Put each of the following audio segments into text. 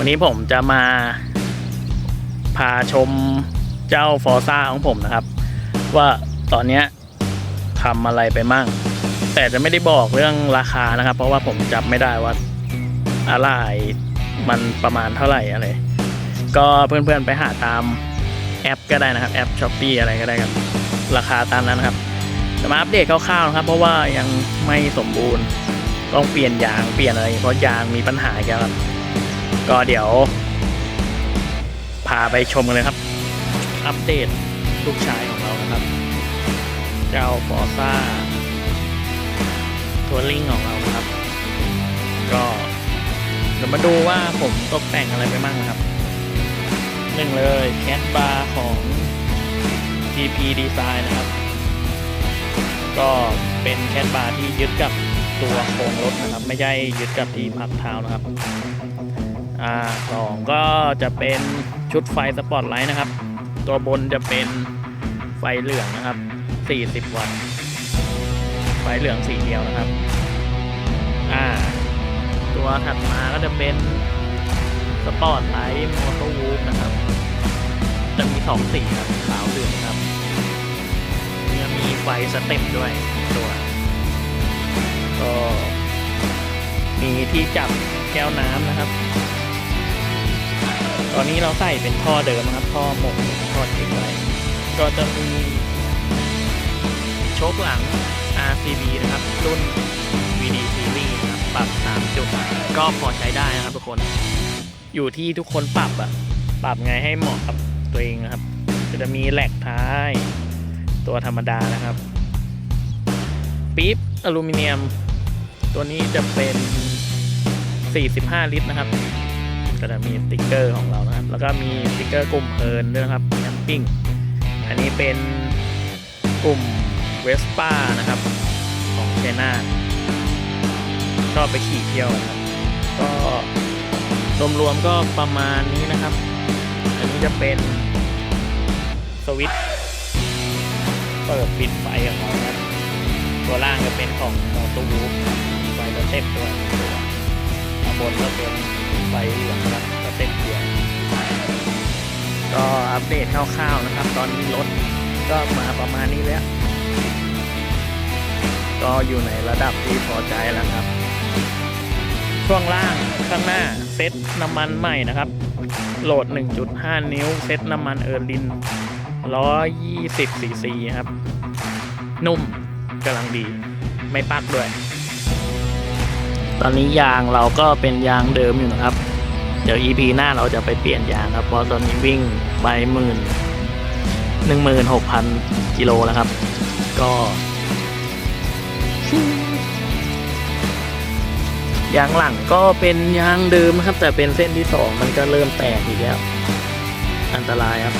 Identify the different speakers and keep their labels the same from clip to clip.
Speaker 1: วันนี้ผมจะมาพาชมเจ้าฟอร์ซ่าของผมนะครับ ว่าตอนนี้ทำอะไรไปมั่ง แต่จะไม่ได้บอกเรื่องราคานะครับ เพราะว่าผมจำไม่ได้ว่าอะไรมันประมาณเท่าไหร่อะไร ก็เพื่อนๆไปหาตามแอปก็ได้นะครับ แอปช้อปปีอะไรก็ได้ครับ ราคาตามนั้นนะครับจะมาอัปเดตคร่าวๆนะครับ เพราะว่ายังไม่สมบูรณ์ต้องเปลี่ยนยางเปลี่ยนอะไรเพราะยางมีปัญหาอีกแล้วครับ ก็เดี๋ยว พาไปชมกันเลยครับ อัปเดตลูกชายของเรานะครับ เจ้าฟอร์ซ่าทัวริงของเรานะครับ ก็เดี๋ยวมาดูว่าผมตกแต่งอะไรไปบ้างนะครับหนึ่งเลยแคสบาร์ของ TP Design นะครับ ก็เป็นแคสบาร์ที่ยึดกับตัวโครงรถนะครับ ไม่ใช่ยึดกับที่พักเท้านะครับ อ่าสองก็จะเป็นชุดไฟสปอตไลท์นะครับ ตัวบนจะเป็นไฟเหลืองนะครับ 40 วัตต์ ไฟเหลืองสีเดียวนะครับ อ่า ตัวถัดมาก็จะเป็นสปอตไลท์มอเตอร์วูฟนะครับ จะมีสองสีครับขาวเหลืองครับจะมีไฟสเต็ปด้วยตัวก็มีที่จับแก้วน้ำนะครับ ตอนนี้เราใส่เป็นท่อเดิมครับท่อหมกท่อทิ้งไว้ก็จะมีโชคหลัง RCB นะครับ รุ่น VD Series นะครับปรับ3จุดก็พอใช้ได้นะครับทุกคน อยู่ที่ทุกคนปรับอะปรับไงให้เหมาะกับตัวเองนะครับก็จะมีแหลกท้าย ตัวธรรมดานะครับปี๊บอลูมิเนียม ตัวนี้จะเป็น 45 ลิตรนะครับ ก็จะมีสติกเกอร์ของเรานะครับ แล้วก็มีสติกเกอร์กลุ่มเฮิร์นด้วยนะครับแคมปิ้ง อันนี้เป็นกลุ่มเวสป้านะครับของเชน่าชอบไปขี่เที่ยวนะครับ ก็รวมๆก็ประมาณนี้นะครับ อันนี้จะเป็นสวิตช์เปิดปิดไฟของเราครับ ตัวล่างจะเป็นของมอเตอร์วูฟไฟเต็ปด้วตัวบนก็เป็น ไฟเหลืองนะครับสเต็ปเดียวก็อัปเดตคร่าวๆนะครับ ตอนนี้รถก็มาประมาณนี้แล้ว ก็อยู่ในระดับที่พอใจแล้วครับ ช่วงล่างข้างหน้าเซ็ตน้ำมันใหม่นะครับ โหลด 1.5 นิ้ว เซ็ตน้ำมันเออร์ลิน 120ซีซีครับ นุ่มกำลังดีไม่ปักด้วย ตอนนี้ยางเราก็เป็นยางเดิมอยู่นะครับ เดี๋ยว EP หน้าเราจะไปเปลี่ยนยางครับ เพราะตอนนี้วิ่งไปหมื่นหนึ่งหมื่นหกพันกิโลแล้วครับ ก็ยางหลังก็เป็นยางเดิมครับ แต่เป็นเส้นที่สองมันก็เริ่มแตกอีกแล้ว อันตรายครับ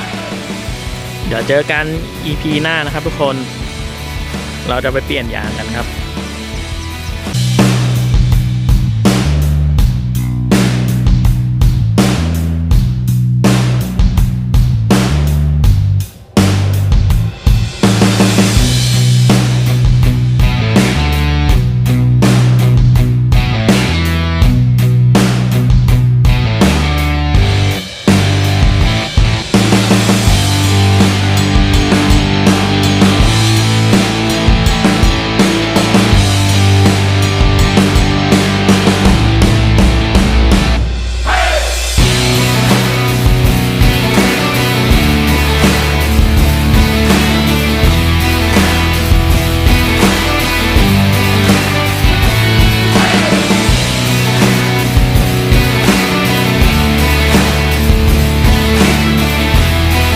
Speaker 1: เดี๋ยวเจอกัน EP หน้านะครับทุกคน เราจะไปเปลี่ยนยางกันครับ